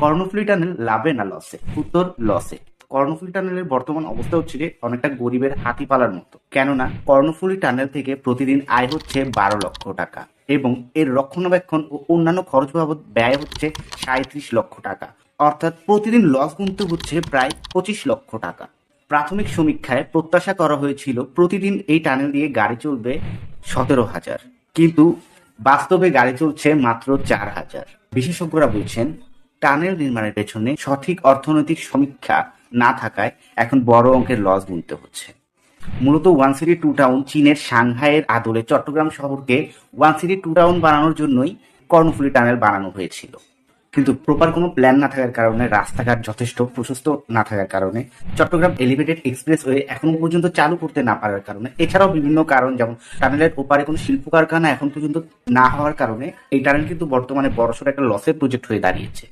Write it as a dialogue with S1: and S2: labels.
S1: Karnaphuli tunnel লাভে না লসে? উত্তর, লসে। কর্ণফুলী টানেলের বর্তমান অবস্থা হচ্ছে যে অনেকটা গরিবের হাতি পালার মতো। কেননা কর্ণফুলী টানেল থেকে প্রতিদিন আয় হচ্ছে বারো লক্ষ টাকা এবং এর রক্ষণাবেক্ষণ ও অন্যান্য খরচ বাবদ ব্যয় হচ্ছে সাঁত্রিশ লক্ষ টাকা। অর্থাৎ প্রতিদিন লস গুনতে হচ্ছে প্রায় পঁচিশ লক্ষ টাকা। প্রাথমিক সমীক্ষায় প্রত্যাশা করা হয়েছিল প্রতিদিন এই টানেল দিয়ে গাড়ি চলবে সতেরো হাজার। কিন্তু বাস্তবে গাড়ি চলছে মাত্র চার হাজার। বিশেষজ্ঞরা বলছেন টানেল নির্মাণের পেছনে সঠিক অর্থনৈতিক সমীক্ষা না থাকায় এখন বড় অঙ্কের লস গুনতে হচ্ছে। মূলত ওয়ান সিটি টু টাউন চীনের সাংহাইয়ের আদলে চট্টগ্রাম শহরকে ওয়ান সিটি টু টাউন বানানোর জন্যই কর্ণফুলী টানেল বানানো হয়েছিল। কিন্তু প্রপার কোনো প্ল্যান না থাকার কারণে, রাস্তাঘাট যথেষ্ট প্রশস্ত না থাকার কারণে, চট্টগ্রাম এলিভেটেড এক্সপ্রেসওয়ে এখনও পর্যন্ত চালু করতে না পারার কারণে, এছাড়াও বিভিন্ন কারণ যেমন টানেলের ওপারে কোনো শিল্প কারখানা এখন পর্যন্ত না হওয়ার কারণে, এই টানেল কিন্তু বর্তমানে বড়সড় একটা লসের প্রজেক্ট হয়ে দাঁড়িয়েছে।